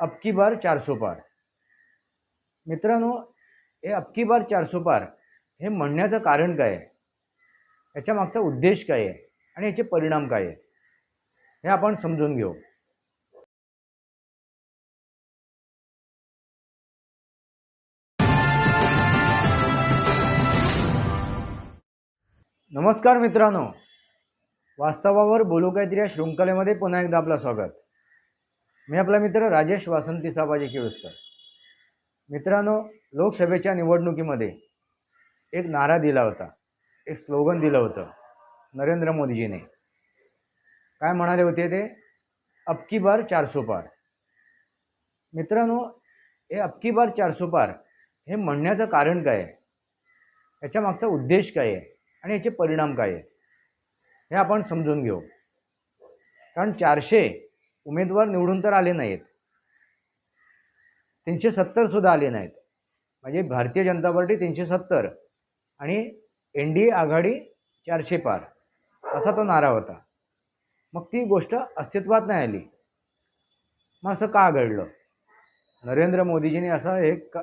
अबकी बार चारसो पार. मित्रांनो हे अबकी बार चारसो पार हे म्हणण्याचं कारण काय आहे? याच्या मागचा उद्देश काय आहे? आणि याचे परिणाम काय आहे हे आपण समजून घेऊ. नमस्कार मित्रांनो. वास्तवावर बोलू काहीतरी या शृंखलेमध्ये पुन्हा एकदा आपलं स्वागत. मी आपला मित्र राजेश वासंती साबाजी केळुसकर. मित्रांनो लोकसभेच्या निवडणुकीमध्ये एक नारा दिला होता एक स्लोगन दिलं होतं नरेंद्र मोदीजीने. काय म्हणाले होते ते? अबकी बार चारसो पार. मित्रांनो हे अबकी बार चारसो पार हे म्हणण्याचं कारण काय? आहे याच्या मागचा उद्देश काय आहे? आणि याचे परिणाम काय आहे हे आपण समजून घेऊ. कारण चारशे उमेदवार निवडून तर आले नाहीत. तीनशे सत्तरसुद्धा आले नाहीत. म्हणजे भारतीय जनता पार्टी तीनशे सत्तर आणि एन डी ए आघाडी चारशे पार. असा तो नारा होता. मग ती गोष्ट अस्तित्वात नाही आली. मग असं का घडलं? नरेंद्र मोदीजींनी असा एक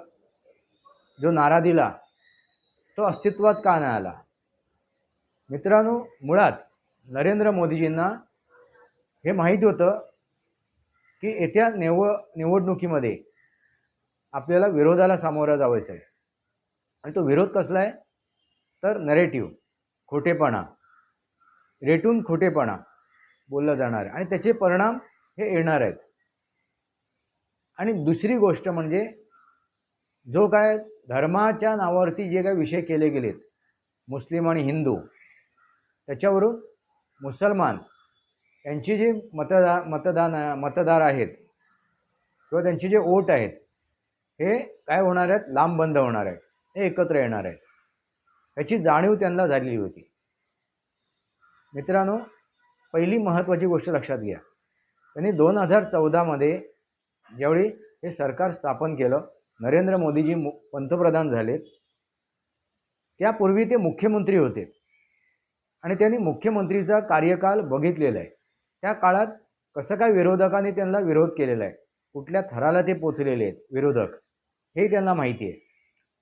जो नारा दिला तो अस्तित्वात का नाही आला? मित्रांनो मुळात नरेंद्र मोदीजींना हे माहिती होतं की येत्या निव निवडणुकीमध्ये आपल्याला विरोधाला सामोरं जावायचं आहे. आणि तो विरोध कसला आहे? तर नरेटिव्ह खोटेपणा. रेटून खोटेपणा बोललं जाणार आहे. आणि त्याचे परिणाम हे येणार आहेत. आणि दुसरी गोष्ट म्हणजे जो काय धर्माच्या नावावरती जे काही विषय केले गेलेत मुस्लिम आणि हिंदू त्याच्यावरून मुसलमान यांची जी मतदा मतदान मतदार आहेत किंवा त्यांची जे ओट आहेत हे काय होणार आहेत? लांब बंद होणार आहेत. हे एकत्र येणार आहेत. याची जाणीव त्यांना झालेली होती. मित्रांनो पहिली महत्त्वाची गोष्ट लक्षात घ्या. त्यांनी दोन हजार चौदामध्ये ज्यावेळी हे सरकार स्थापन केलं नरेंद्र मोदीजी मु पंतप्रधान झाले त्यापूर्वी ते मुख्यमंत्री होते. आणि त्यांनी मुख्यमंत्रीचा कार्यकाल बघितलेला आहे. त्या काळात कसं काय विरोधकांनी त्यांना विरोध केलेला आहे? कुठल्या थराला ते पोचलेले आहेत विरोधक? हे त्यांना माहिती आहे.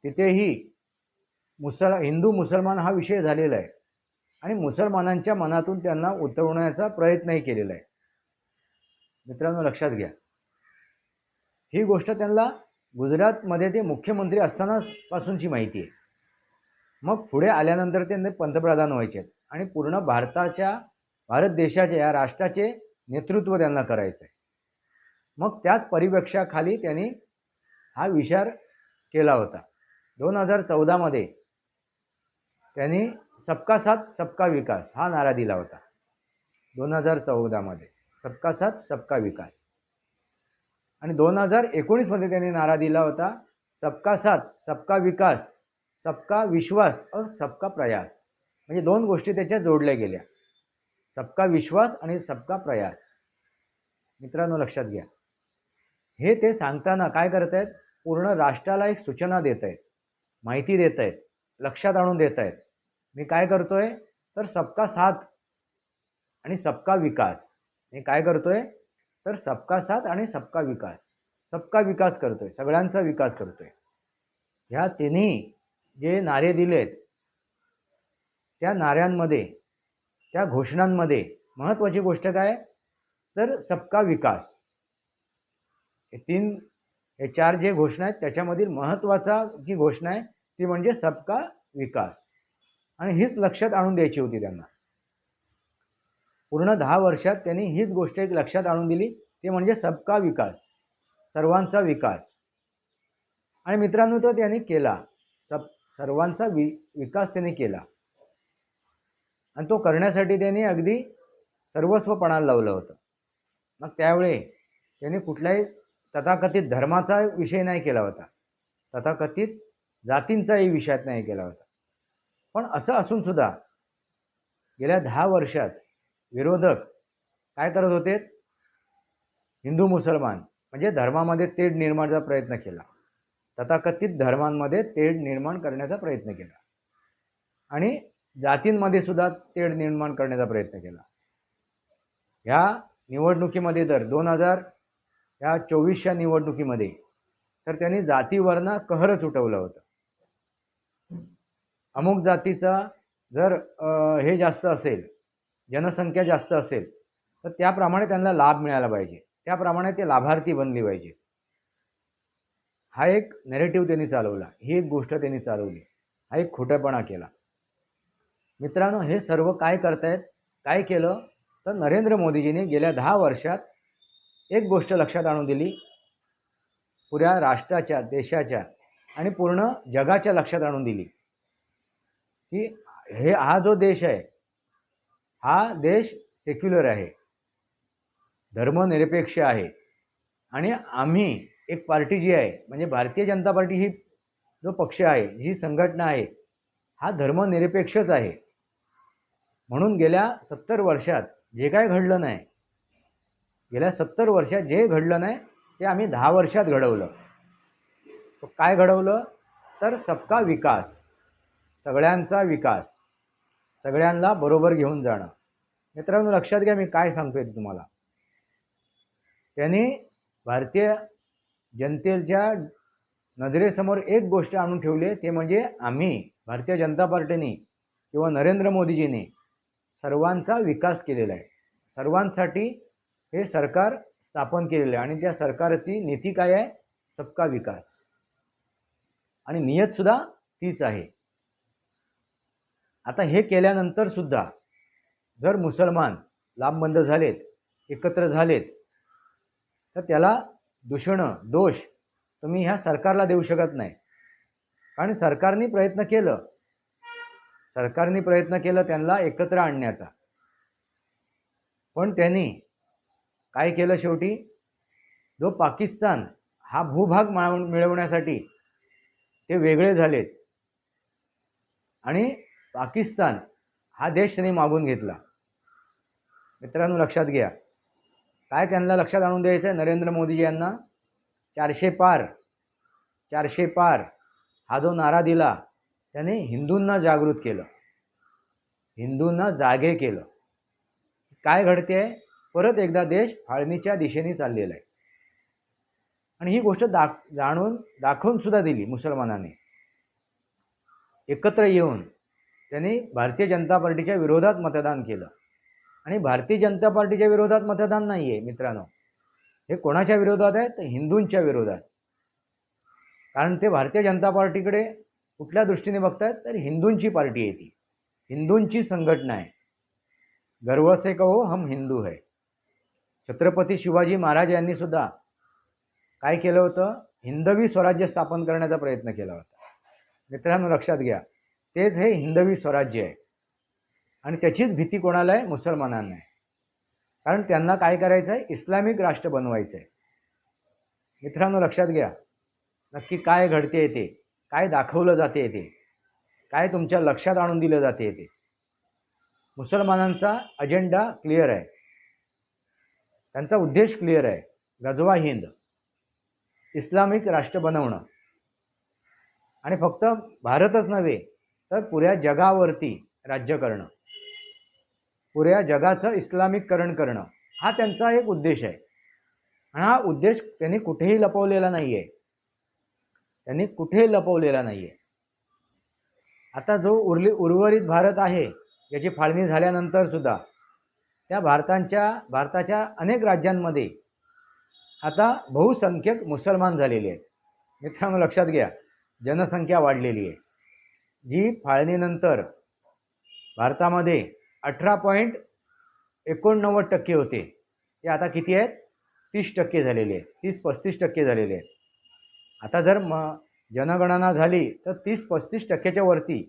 तिथेही मुसल हिंदू मुसलमान हा विषय झालेला आहे. आणि मुसलमानांच्या मनातून त्यांना उतरवण्याचा प्रयत्नही केलेला आहे. मित्रांनो लक्षात घ्या. ही गोष्ट त्यांना गुजरातमध्ये ते मुख्यमंत्री असतानापासूनची माहिती आहे. मग पुढे आल्यानंतर त्यांनी पंतप्रधान व्हायचे आहेत. आणि पूर्ण भारताच्या भारत देशाचे या राष्ट्राचे नेतृत्व त्यांना करायचं आहे मग त्याच परिपेक्षाखाली त्यांनी हा विचार केला होता. दोन हजार चौदामध्ये त्यांनी सबका साथ सबका विकास हा नारा दिला होता. दोन हजार चौदामध्ये सबका साथ सबका विकास. आणि दोन हजार एकोणीसमध्ये त्यांनी नारा दिला होता सबका साथ सबका विकास सबका विश्वास और सबका प्रयास. म्हणजे दोन गोष्टी त्याच्या जोडल्या गेल्या. सबका विश्वास आणि सबका प्रयास. मित्रांनो लक्षात घ्या. हे ते सांगताना काय करत आहेत पूर्ण राष्ट्राला एक सूचना देत आहेत माहिती देत आहेत लक्षात आणून देत आहेत मी काय करतोय? तर सबका साथ आणि सबका विकास. मी काय करतोय? तर सबका साथ आणि सबका विकास. सबका विकास करतोय. सगळ्यांचा विकास करतोय. ह्या तिन्ही जे नारे दिलेत त्या नाऱ्यांमध्ये त्या घोषणांमध्ये महत्त्वाची गोष्ट काय? तर सबका विकास. हे तीन हे चार जे घोषणा आहेत त्याच्यामधील महत्त्वाचा जी घोषणा आहे ती म्हणजे सबका विकास. आणि हीच लक्षात आणून द्यायची होती त्यांना. पूर्ण दहा वर्षात त्यांनी हीच गोष्ट एक लक्षात आणून दिली ते म्हणजे सबका विकास सर्वांचा विकास. आणि मित्रांनो तो त्यांनी केला. सब सर्वांचा वि विकास त्यांनी केला. आणि तो करण्यासाठी त्यांनी अगदी सर्वस्वपणाला लावलं होतं. मग त्यावेळी त्यांनी कुठल्याही तथाकथित धर्माचा विषय नाही केला होता. तथाकथित जातींचाही विषयात नाही केला होता. पण असं असूनसुद्धा गेल्या दहा वर्षात विरोधक काय करत होते? हिंदू मुसलमान म्हणजे धर्मामध्ये तेढ निर्माणचा प्रयत्न केला. तथाकथित धर्मांमध्ये तेढ निर्माण करण्याचा प्रयत्न केला. आणि जातींमध्ये सुद्धा तेढ निर्माण करण्याचा प्रयत्न केला. ह्या निवडणुकीमध्ये तर दोन हजार या चोवीसच्या निवडणुकीमध्ये तर त्यांनी जातीवरनं कहरच उठवलं होतं. अमुक जातीचा जर हे जास्त असेल जनसंख्या जास्त असेल तर त्याप्रमाणे त्यांना लाभ मिळाला पाहिजे. त्याप्रमाणे ते लाभार्थी बनले पाहिजे. हा एक नेरेटिव्ह त्यांनी चालवला. ही एक गोष्ट त्यांनी चालवली. हा एक खोटेपणा केला. मित्रांनो हे सर्व काय करतायत? काय केलं? तर नरेंद्र मोदीजींनी गेल्या दहा वर्षात एक गोष्ट लक्षात आणून दिली. पुऱ्या राष्ट्राच्या देशाच्या आणि पूर्ण जगाच्या लक्षात आणून दिली. की हे हा जो देश आहे हा देश सेक्युलर आहे. धर्मनिरपेक्ष आहे. आणि आम्ही एक पार्टी जी आहे म्हणजे भारतीय जनता पार्टी ही जो पक्ष आहे जी संघटना आहे हा धर्मनिरपेक्षच आहे. म्हणून गेल्या सत्तर वर्षात जे काय घडलं नाही गेल्या सत्तर वर्षात जे घडलं नाही ते आम्ही दहा वर्षात घडवलं. तो काय घडवलं? तर सबका विकास सगळ्यांचा विकास सगळ्यांना बरोबर घेऊन जाणं. मित्रांनो लक्षात घ्या मी काय सांगतोय आहे तुम्हाला. त्यांनी भारतीय जनतेच्या नजरेसमोर एक गोष्ट आणून ठेवली ते म्हणजे आम्ही भारतीय जनता पार्टीने किंवा नरेंद्र मोदीजीने सर्वांचा विकास केलेला आहे. सर्वांसाठी हे सरकार स्थापन केलेलं आहे आणि त्या सरकारची नीती काय आहे? सबका विकास. आणि नियतसुद्धा तीच आहे. आता हे केल्यानंतर सुद्धा जर मुसलमान लांबबंद झालेत एकत्र झालेत तर त्याला दूषणं दोष तुम्ही ह्या सरकारला देऊ शकत नाही. कारण सरकारने प्रयत्न केलं सरकारने प्रयत्न केला त्यांना एकत्र आणण्याचा. पण त्यांनी काय केलं शेवटी? जो पाकिस्तान हा भूभाग माळ- मिळवण्यासाठी ते वेगळे झालेत. आणि पाकिस्तान हा देश त्यांनी मागून घेतला. मित्रांनो लक्षात घ्या. काय त्यांना लक्षात आणून द्यायचं आहे नरेंद्र मोदीजी यांना चारशे पार चारशे पार हा जो नारा दिला त्याने हिंदूंना जागृत केलं. हिंदूंना जागे केलं. काय घडते? परत एकदा देश फाळणीच्या दिशेने चाललेला आहे. आणि ही गोष्ट दाख जाणून दाखवून सुद्धा दिली मुसलमानांनी. एकत्र येऊन त्यांनी भारतीय जनता पार्टीच्या विरोधात मतदान केलं. आणि भारतीय जनता पार्टीच्या विरोधात मतदान नाही आहे मित्रांनो. हे कोणाच्या विरोधात आहे? तर हिंदूंच्या विरोधात. कारण ते भारतीय जनता पार्टीकडे कुठल्या दृष्टीने बघतायत? तर हिंदूंची पार्टी आहे ती. हिंदूंची संघटना आहे. गर्व से कहो हम हिंदू है. छत्रपती शिवाजी महाराज यांनी सुद्धा काय केलं होतं? हिंदवी स्वराज्य स्थापन करण्याचा प्रयत्न केला होता. मित्रांनो लक्षात घ्या. तेच हे हिंदवी स्वराज्य आहे. आणि त्याचीच भीती कोणाला आहे? मुसलमानांना आहे. कारण त्यांना काय करायचं आहे इस्लामिक राष्ट्र बनवायचं आहे मित्रांनो लक्षात घ्या. नक्की काय घडते ते? काय दाखवलं जाते ते? काय तुमच्या लक्षात आणून दिलं जाते ते? मुसलमानांचा अजेंडा क्लिअर आहे. त्यांचा उद्देश क्लिअर आहे. गजवा हिंद. इस्लामिक राष्ट्र बनवणं. आणि फक्त भारतच नव्हे तर पुऱ्या जगावरती राज्य करणं. पुऱ्या जगाचं इस्लामिककरण करणं. हा त्यांचा एक उद्देश आहे. आणि हा उद्देश त्यांनी कुठेही लपवलेला नाही आहे त्यांनी कुठेही लपवलेला नाही आहे आता जो उरली उर्वरित भारत आहे याची फाळणी झाल्यानंतर सुद्धा त्या भारतांच्या भारताच्या अनेक राज्यांमध्ये आता बहुसंख्यक मुसलमान झालेले आहेत. मित्रांनो लक्षात घ्या जनसंख्या वाढलेली आहे. जी फाळणीनंतर भारतामध्ये अठरा पॉईंट एकोणनव्वद टक्के होते. ते आता किती आहेत? तीस टक्के झालेले आहेत. तीस पस्तीस टक्के झालेले आहेत. आता जर म जनगणना झाली तर तीस पस्तीस टक्क्याच्या वरती.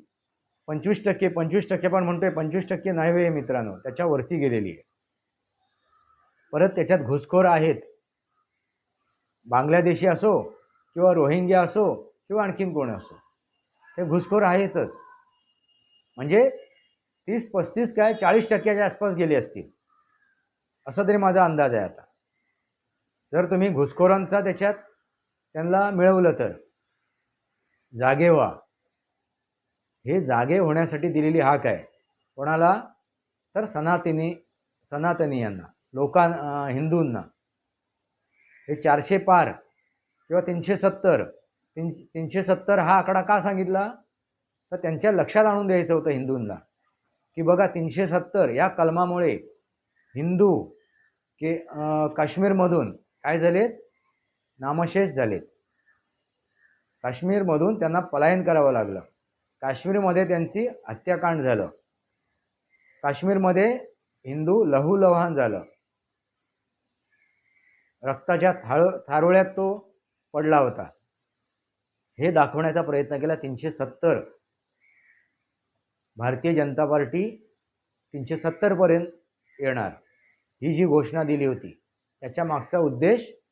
पंचवीस टक्के पंचवीस टक्के पण म्हणतोय पंचवीस टक्के नाही वे मित्रांनो त्याच्यावरती गेलेली आहे. परत त्याच्यात घुसखोर आहेत. बांगलादेशी असो किंवा रोहिंग्या असो किंवा आणखीन कोण असो हे घुसखोर आहेतच. म्हणजे तीस पस्तीस काय चाळीस टक्क्याच्या आसपास गेले असतील. असा तरी माझा अंदाज आहे आता. जर तुम्ही घुसखोरांचा त्याच्यात त्यांना मिळवलं तर. जागे व्हा. हे जागे होण्यासाठी दिलेली हाक आहे. कोणाला? तर सनातनी सनातनीयांना लोकां हिंदूंना. हे चारशे पार किंवा तीनशे सत्तर तीन तीनशे सत्तर हा आकडा का सांगितला? तर त्यांच्या लक्षात आणून द्यायचं होतं हिंदूंना. की बघा तीनशे सत्तर या कलमामुळे हिंदू के काश्मीरमधून काय झालेत? नामशेष झालेत. काश्मीरमधून त्यांना पलायन करावं लागलं. काश्मीरमध्ये त्यांची हत्याकांड झालं. काश्मीरमध्ये हिंदू लहूलहान झालं. रक्ताच्या थाळ थारोळ्यात तो पडला होता. हे दाखवण्याचा प्रयत्न केला तीनशे सत्तर. भारतीय जनता पार्टी तीनशे सत्तरपर्यंत येणार. ही जी घोषणा दिली होती त्याच्या मागचा उद्देश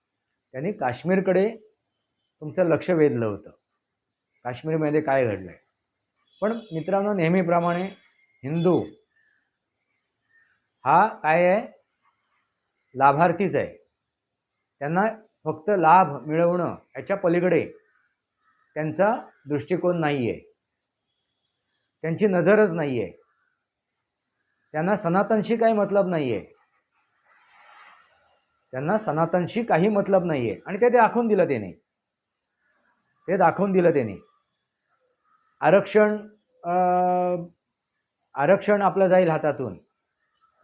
त्यांनी काश्मीरकडे तुमचं लक्ष वेधलं होतं. काश्मीरमध्ये काय घडलं आहे पण मित्रांनो नेहमीप्रमाणे हिंदू हा काय आहे? लाभार्थीच आहे. त्यांना फक्त लाभ मिळवणं याच्या पलीकडे त्यांचा दृष्टिकोन नाही आहे त्यांची नजरच नाही आहे त्यांना सनातनशी काही मतलब नाही आहे त्यांना सनातनशी काही मतलब नाही आहे आणि ते ते दाखवून दिलं त्याने. ते दाखवून दिलं त्याने. आरक्षण आरक्षण आपलं जाईल हातातून.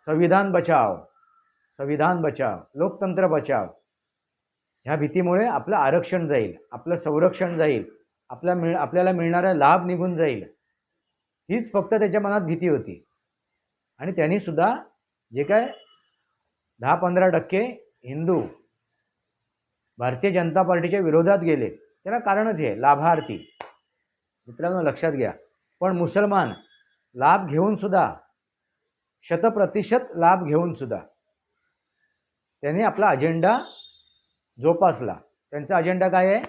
संविधान बचाव संविधान बचाव लोकतंत्र बचाव. ह्या भीतीमुळे आपलं आरक्षण जाईल आपलं संरक्षण जाईल आपल्या मिळ आपल्याला मिळणारा लाभ निघून जाईल. हीच फक्त त्याच्या मनात भीती होती. आणि त्यांनी सुद्धा जे काय दहा पंधरा टक्के हिंदू भारतीय जनता पार्टीच्या विरोधात गेले. त्याला कारणच आहे लाभार्थी. मित्रांनो लक्षात घ्या. पण मुसलमान लाभ घेऊन सुद्धा शतप्रतिशत लाभ घेऊन सुद्धा त्यांनी आपला अजेंडा जोपासला. त्यांचा अजेंडा काय आहे?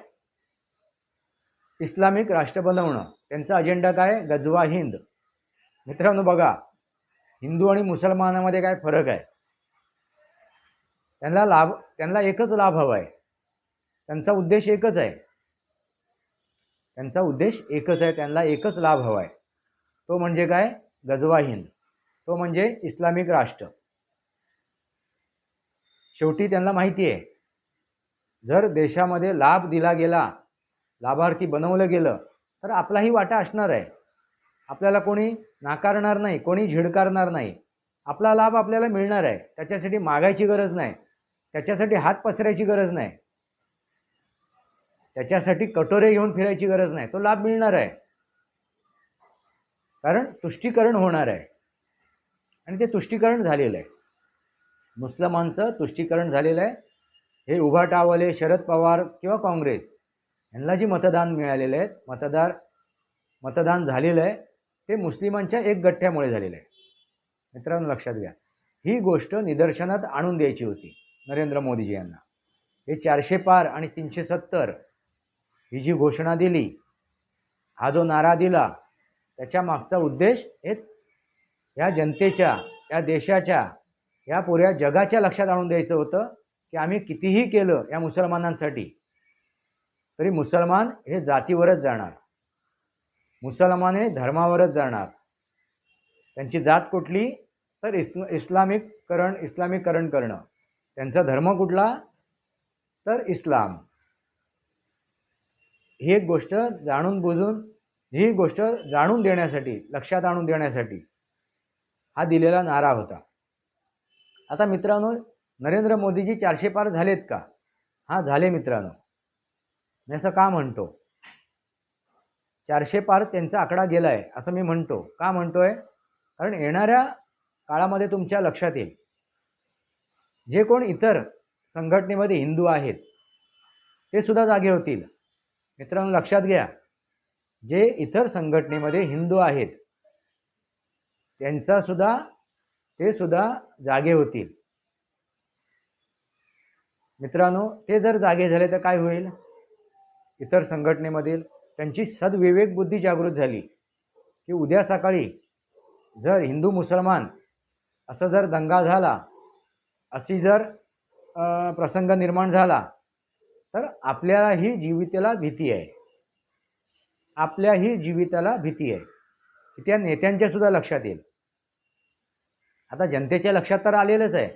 इस्लामिक राष्ट्र बनवणं. त्यांचा अजेंडा काय? गजवा हिंद. मित्रांनो बघा. हिंदू आणि मुसलमानामध्ये काय फरक आहे? त्यांना लाभ त्यांना एकच लाभ हवा आहे. त्यांचा उद्देश एकच आहे. त्यांचा उद्देश एकच आहे त्यांना एकच लाभ हवा आहे. तो म्हणजे काय? गजवा हिंद. तो म्हणजे इस्लामिक राष्ट्र. शेवटी त्यांना माहिती आहे जर देशामध्ये लाभ दिला गेला लाभार्थी बनवलं गेलं तर आपलाही वाटा असणार आहे. आपल्याला कोणी नाकारणार नाही कोणी झिडकारणार नाही. आपला लाभ आपल्याला मिळणार आहे. त्याच्यासाठी मागायची गरज नाही. त्याच्यासाठी हात पसरायची गरज नाही. त्याच्यासाठी कटोरे घेऊन फिरायची गरज नाही. तो लाभ मिळणार आहे. कारण तुष्टीकरण होणार आहे. आणि ते तुष्टीकरण झालेलं आहे. मुस्लिमांचं तुष्टीकरण झालेलं आहे. हे उभाटावाले शरद पवार किंवा काँग्रेस. यांना जी मतदान मिळालेलं आहे मतदार मतदान झालेलं आहे ते मुस्लिमांच्या एक गठ्ठ्यामुळे झालेलं आहे. मित्रांनो लक्षात घ्या. ही गोष्ट निदर्शनात आणून द्यायची होती. नरेंद्र मोदीजी यांना. हे चारशे पार आणि तीनशे सत्तर ही जी घोषणा दिली हा जो नारा दिला त्याच्या मागचा उद्देश हे या जनतेच्या या देशाच्या या पुऱ्या जगाच्या लक्षात आणून द्यायचं होतं की आम्ही कितीही केलं या मुसलमानांसाठी तरी मुसलमान हे जातीवरच जाणार. मुसलमान हे धर्मावरच जाणार. त्यांची जात कुठली? तर इस्लामिक इस्लामिककरण इस्लामीकरण करणं. त्यांचा धर्म कुठला? तर इस्लाम. ही एक गोष्ट जाणून बुजून ही गोष्ट जाणून देण्यासाठी लक्षात आणून देण्यासाठी हा दिलेला नारा होता. आता मित्रांनो नरेंद्र मोदीजी चारशे पार झालेत का? हा झाले मित्रांनो. मी असं का म्हणतो? चारशे पार त्यांचा आकडा गेला आहे असं मी म्हणतो. का म्हणतोय? कारण येणाऱ्या काळामध्ये तुमच्या लक्षात येईल. जे कोण इतर संघटनेमध्ये हिंदू आहेत ते सुद्धा जागे होतील. मित्रांनो लक्षात घ्या जे इतर संघटनेमध्ये हिंदू आहेत त्यांचा सुद्धा ते सुद्धा जागे होतील. मित्रांनो ते जर जागे झाले तर काय होईल? इतर संघटनेमधील त्यांची सद्विवेक बुद्धी जागृत झाली की उद्या सकाळी जर हिंदू मुसलमान असं जर दंगा झाला अशी जर प्रसंग निर्माण झाला तर आपल्यालाही जीविताला भीती आहे. आपल्याही जीविताला भीती आहे. की त्या नेत्यांच्या सुद्धा लक्षात येईल. आता जनतेच्या लक्षात तर आलेलंच आहे.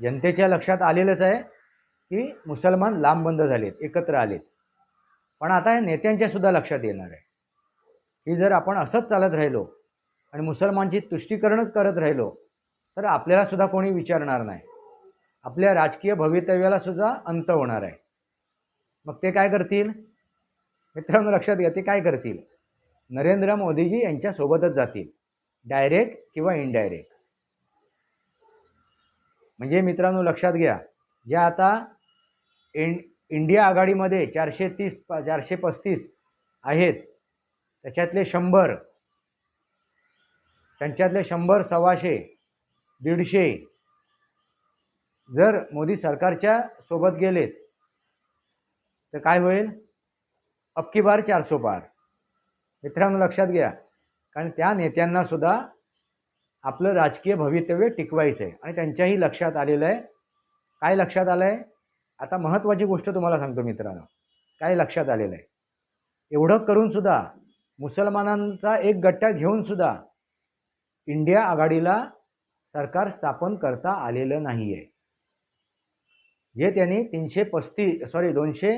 जनतेच्या लक्षात आलेलंच आहे की मुसलमान लांबबंद झालेत एकत्र आलेत. पण आता हे नेत्यांच्या सुद्धा लक्षात येणार आहे. की जर आपण असंच चालत राहिलो आणि मुसलमानची तुष्टीकरणच करत राहिलो तर आपल्याला सुद्धा कोणी विचारणार नाही. आपल्या राजकीय भवितव्याला सुद्धा अंत होणार आहे. मग ते काय करतील? मित्रांनो लक्षात घ्या ते काय करतील? नरेंद्र मोदीजी यांच्यासोबतच जातील. डायरेक्ट किंवा इनडायरेक्ट म्हणजे मित्रांनो लक्षात घ्या ज्या आता इन इंडिया आघाडीमध्ये चारशे तीस चारशे पस्तीस आहेत त्याच्यातले शंभर त्यांच्यातले शंभर सव्वाशे दीडशे. जर मोदी सरकारच्या सोबत गेलेत तर काय होईल? अबकी बार चारसो पार मित्रांनो लक्षात घ्या. कारण त्या नेत्यांना सुद्धा आपलं राजकीय भवितव्य टिकवायचं आहे आणि त्यांच्याही लक्षात आलेलं आहे. काय लक्षात आलं आहे आता महत्त्वाची गोष्ट तुम्हाला सांगतो मित्रांनो. काय लक्षात आलेलं आहे? एवढं करून सुद्धा मुसलमानांचा एक गट्टा घेऊन सुद्धा इंडिया आघाडीला सरकार स्थापन करता आलेलं नाही आहे जे त्यांनी तीनशे पस्तीस सॉरी दोनशे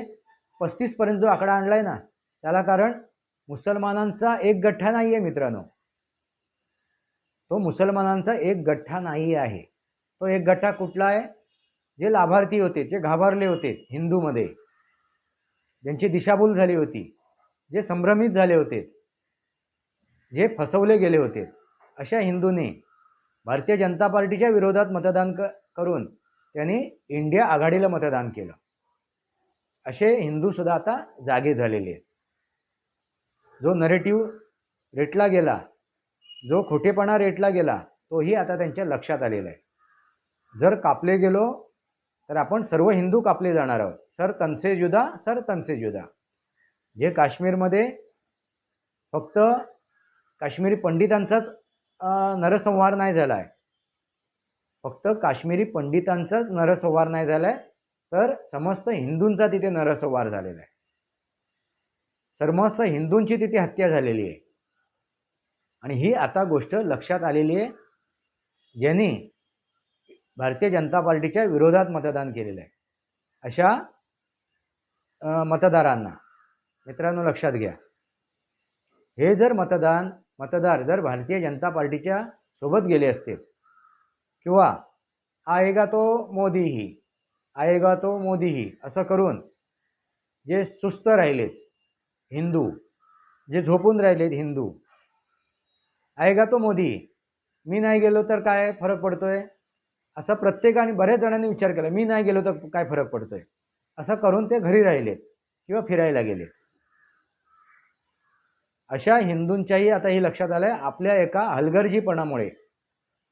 पस्तीसपर्यंत जो आकडा आणला आहे ना त्याला कारण मुसलमानांचा एक गठ्ठा नाही आहे मित्रांनो. तो मुसलमानांचा एक गठ्ठा नाही आहे. तो एक गठ्ठा कुठला आहे? जे लाभार्थी होते जे घाबरले होते हिंदूमध्ये ज्यांची दिशाभूल झाली होती जे संभ्रमित झाले होते जे फसवले गेले होते अशा हिंदूंनी भारतीय जनता पार्टीच्या विरोधात मतदान क करून त्यांनी इंडिया आघाडीला मतदान केलं. असे हिंदूसुद्धा आता जागे झालेले आहेत. जो नरेटिव्ह रेटला गेला जो खोटेपणा रेटला गेला तोही आता त्यांच्या लक्षात आलेला आहे. जर कापले गेलो तर आपण सर्व हिंदू कापले जाणार आहोत. सर तनसे जुदा सर तनसे जुदा. जे काश्मीरमध्ये फक्त काश्मीरी पंडितांचाच नरसंहार नाही झाला आहे फक्त काश्मीरी पंडितांचाच नरसंहार नाही झाला आहे तर समस्त हिंदूंचा तिथे नरसंहार झालेला आहे. समस्त हिंदूंची तिथे हत्या झालेली आहे. आणि ही आता गोष्ट लक्षात आलेली आहे ज्यांनी भारतीय जनता पार्टीच्या विरोधात मतदान केलेलं आहे. अशा मतदारांना मित्रांनो लक्षात घ्या. हे जर मतदान मतदार जर भारतीय जनता पार्टीच्या सोबत गेले असते किंवा आएगा तो मोदीही आएगा तो मोदीही असं करून जे सुस्त राहिलेत हिंदू जे झोपून राहिलेत हिंदू आएगा तो मोदी मी नाही गेलो तर काय फरक पडतोय? असं प्रत्येकाने बऱ्याच जणांनी विचार केला मी नाही गेलो तर काय फरक पडतोय? असं करून ते घरी राहिलेत किंवा फिरायला गेले अशा हिंदूंच्याही आता हे लक्षात आलं आहे आपल्या एका हलगर्जीपणामुळे.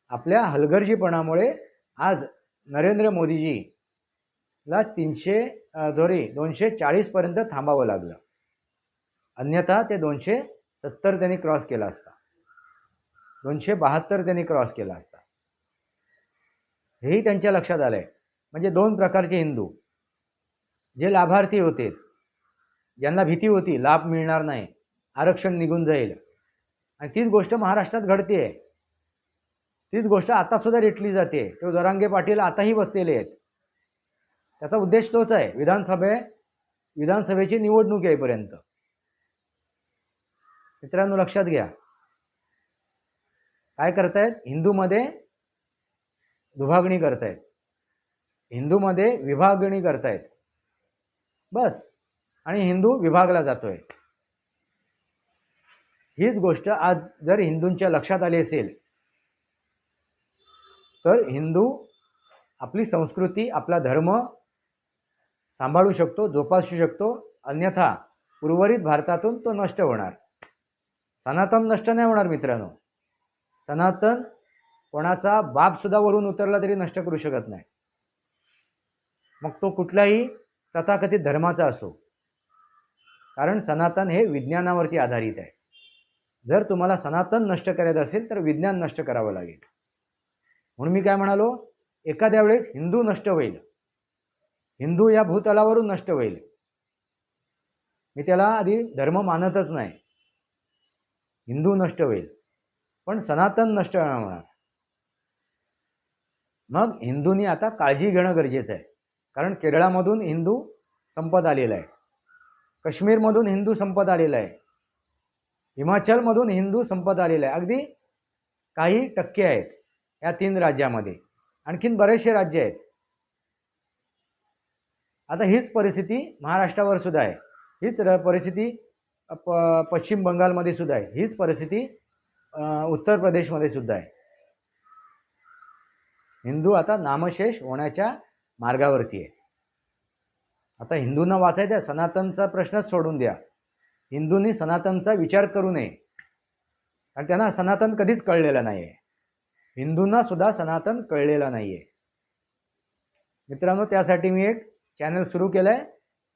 आपल्या हलगर्जीपणामुळे आज नरेंद्र मोदीजीला तीनशे सॉरी दोनशे चाळीसपर्यंत थांबावं लागलं. अन्यथा ते दोनशे सत्तर त्यांनी क्रॉस केला असता. दोनशे बहात्तर त्यांनी क्रॉस केला असता. हेही त्यांच्या लक्षात आलं आहे म्हणजे दोन प्रकारचे हिंदू. जे लाभार्थी होते. ज्यांना भीती होती लाभ मिळणार नाही. आरक्षण निघून जाईल. आणि तीच गोष्ट महाराष्ट्रात घडते आहे तीच गोष्ट आतासुद्धा रेटली जाते तो जरांगे पाटील आताही बसलेले आहेत. त्याचा उद्देश तोच आहे. विधानसभे विधानसभेची निवडणूक येईपर्यंत. मित्रांनो लक्षात घ्या. काय करतायत? हिंदूमध्ये दुभागणी करतायत. हिंदूमध्ये विभागणी करतायत. बस. आणि हिंदू विभागला जातोय. हीच गोष्ट आज जर हिंदूंच्या लक्षात आली असेल तर हिंदू आपली संस्कृती आपला धर्म सांभाळू शकतो जोपासू शकतो. अन्यथा उर्वरित भारतातून तो नष्ट होणार. सनातन नष्ट नाही होणार मित्रांनो. सनातन कोणाचा बापसुद्धा वरून उतरला तरी नष्ट करू शकत नाही. मग तो कुठलाही तथाकथित धर्माचा असो. कारण सनातन हे विज्ञानावरती आधारित आहे. जर तुम्हाला सनातन नष्ट करायचं असेल तर विज्ञान नष्ट करावं लागेल. म्हणून मी काय म्हणालो एखाद्या वेळेस हिंदू नष्ट होईल. हिंदू या भूतलावरून नष्ट होईल. मी त्याला आधी धर्म मानतच नाही. हिंदू नष्ट होईल. पण सनातन नष्ट होणार मग हिंदूंनी आता काळजी घेणं गरजेचं आहे. कारण केरळामधून हिंदू संपत आलेला आहे. काश्मीरमधून हिंदू संपत आलेला आहे. हिमाचलमधून हिंदू संपत आलेले. आहे अगदी काही टक्के आहेत या तीन राज्यामध्ये. आणखीन बरेचसे राज्य आहेत. आता हीच परिस्थिती महाराष्ट्रावर सुद्धा आहे. हीच परिस्थिती प पश्चिम बंगालमध्ये सुद्धा आहे. हीच परिस्थिती उत्तर प्रदेशमध्ये सुद्धा आहे. हिंदू आता नामशेष होण्याच्या मार्गावरती आहे. आता हिंदूंना वाचायचं सनातनचा प्रश्नच सोडून द्या. हिंदूंनी सनातनचा विचार करू नये. कारण त्यांना सनातन कधीच कळलेलं नाही आहे हिंदूंना सुद्धा सनातन कळलेलं नाही आहे मित्रांनो त्यासाठी मी एक चॅनल सुरू केलं आहे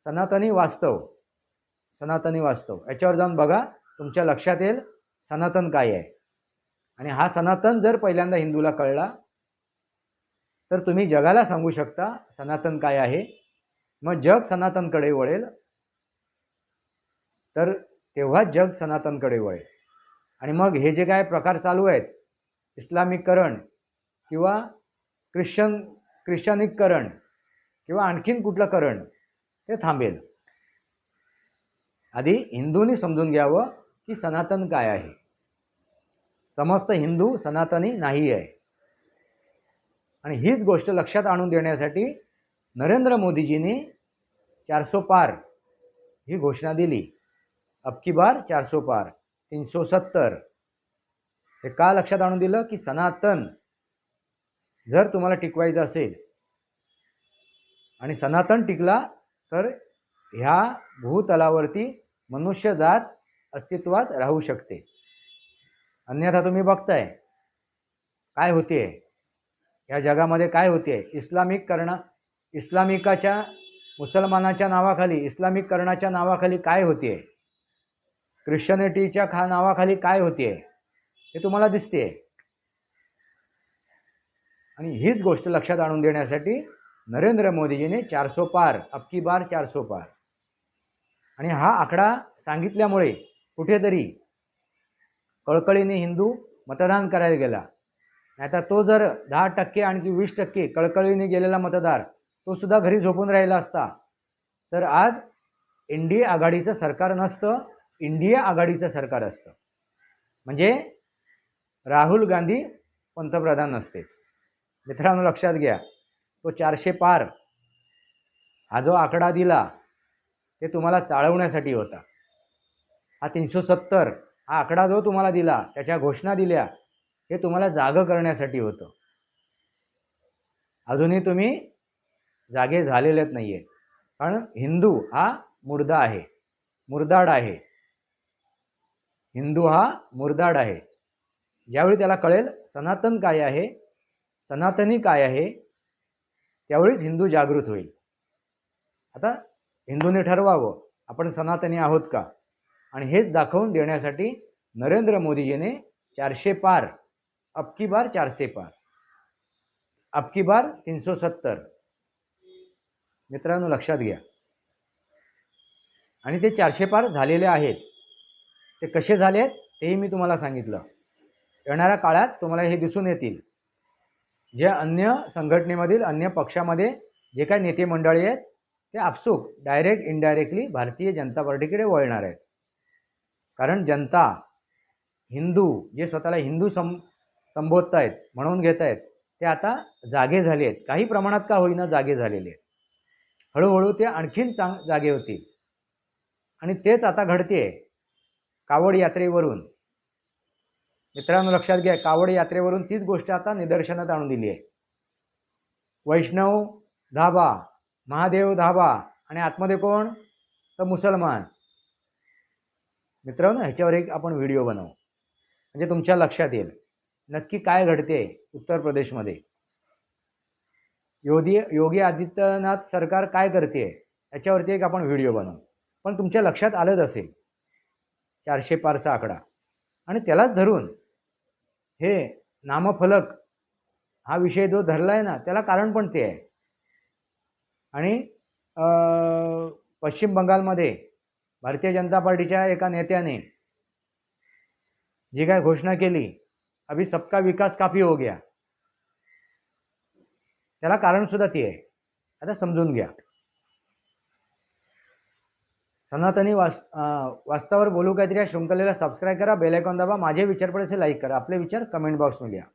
सनातनी वास्तव. सनातनी वास्तव. याच्यावर जाऊन बघा तुमच्या लक्षात येईल सनातन काय आहे. आणि हा सनातन जर पहिल्यांदा हिंदूला कळला तर तुम्ही जगाला सांगू शकता सनातन काय आहे. मग जग सनातनकडे वळेल. तर तेव्हा जग सनातनकडे वळेल. आणि मग हे जे काय प्रकार चालू आहेत इस्लामिककरण किंवा ख्रिश्चन ख्रिश्चनिककरण किंवा आणखीन कुठलं करण ते थांबेल. आधी हिंदूंनी समजून घ्यावं की सनातन काय आहे. समस्त हिंदू सनातनी नाही आहे. आणि हीच गोष्ट लक्षात आणून देण्यासाठी नरेंद्र मोदीजींनी चारसो पार ही घोषणा दिली. अबकी बार चारसो पार तीनशे सत्तर। हे का लक्षात आणून दिलं की सनातन जर तुम्हाला टिकवायचं असेल आणि सनातन टिकला तर ह्या भूतलावरती मनुष्यजात अस्तित्वात राहू शकते. अन्यथा तुम्ही बघताय काय होते या जगामध्ये काय होते इस्लामिक करणा इस्लामिकाच्या मुसलमानाच्या नावाखाली इस्लामिककरणाच्या नावाखाली काय होते ख्रिश्चनिटीच्या खा नावाखाली काय होते हे तुम्हाला दिसते आणि हीच गोष्ट लक्षात आणून देण्यासाठी नरेंद्र मोदीजीने चारसो पार अबकी बार चारसो पार आणि हा आकडा सांगितल्यामुळे कुठेतरी कळकळीने हिंदू मतदान करायला गेला. नाहीतर तो जर दहा टक्के आणखी वीस टक्के कळकळीने गेलेला मतदार तो सुद्धा घरी झोपून राहिला असता. तर आज एन डी ए आघाडीचं सरकार नसतं इंडिया आघाडीचं सरकार असतं. म्हणजे राहुल गांधी पंतप्रधान असते. मित्रांनो लक्षात घ्या तो चारशे पार हा जो आकडा दिला ते तुम्हाला चाळवण्यासाठी होता. हा तीनशे सत्तर हा आकडा जो तुम्हाला दिला त्याच्या घोषणा दिल्या हे तुम्हाला जागं करण्यासाठी होतं. अजूनही तुम्ही जागे झालेलेच नाही आहे कारण हिंदू हा मुर्दा आहे मुर्दाड आहे. हिंदू हा मुर्दाड आहे. ज्यावेळी त्याला कळेल सनातन काय आहे सनातनी काय आहे त्यावेळीच हिंदू जागृत होईल. आता हिंदूने ठरवावं आपण सनातनी आहोत का? आणि हेच दाखवून देण्यासाठी नरेंद्र मोदीजीने चारशे पार अबकी बार चारशे पार. अबकी बार तीनशे सत्तर. मित्रांनो लक्षात घ्या. आणि ते चारशे पार झालेले आहेत. ते कसे झाले आहेत तेही मी तुम्हाला सांगितलं. येणाऱ्या काळात तुम्हाला हे दिसून येतील. जे अन्य संघटनेमधील अन्य पक्षामध्ये जे काही नेते मंडळी आहेत ते आपसूक डायरेक्ट इनडायरेक्टली भारतीय जनता पार्टीकडे वळणार आहेत. कारण जनता हिंदू जे स्वतःला हिंदू सं संबोधत आहेत म्हणून घेत आहेत ते आता जागे झाले आहेत. काही प्रमाणात का होईना जागे झालेले आहेत. हळूहळू ते आणखीन चांग जागे होतील. आणि तेच आता घडते कावड यात्रेवरून. मित्रांनो लक्षात घ्या कावड यात्रेवरून तीच गोष्ट आता निदर्शनात आणून दिली आहे. वैष्णव धाबा महादेव धाबा आणि आतमध्ये कोण? तर मुसलमान. मित्रांनो ह्याच्यावर एक आपण व्हिडिओ बनवू. म्हणजे तुमच्या लक्षात येईल. नक्की काय घडते उत्तर प्रदेशमध्ये? योगी योगी आदित्यनाथ सरकार काय करते? याच्यावरती एक आपण व्हिडिओ बनवू. पण तुमच्या लक्षात आलंच असेल. चारशे पारचा आकडा. आणि त्यालाच धरून हे नामफलक हा विषय जो धरला आहे ना त्याला कारण पण ते आहे. आणि पश्चिम बंगालमध्ये भारतीय जनता पार्टीच्या एका नेत्याने जी काय घोषणा केली अभी सबका विकास काफी हो गया. त्याला कारणसुद्धा ती आहे. आता समजून घ्या. सनातनी वास वास्तवावर बोलू काहीतरी या शृंखलेला सबस्क्राईब करा बेल आयकॉन दाबा माझे विचार पडायचे लाईक करा. आपले विचार कमेंट बॉक्समध्ये लिहा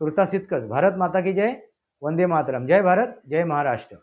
तुर्तास इतकंच. भारत माता की जय वंदे मातरम. जय भारत जय महाराष्ट्र.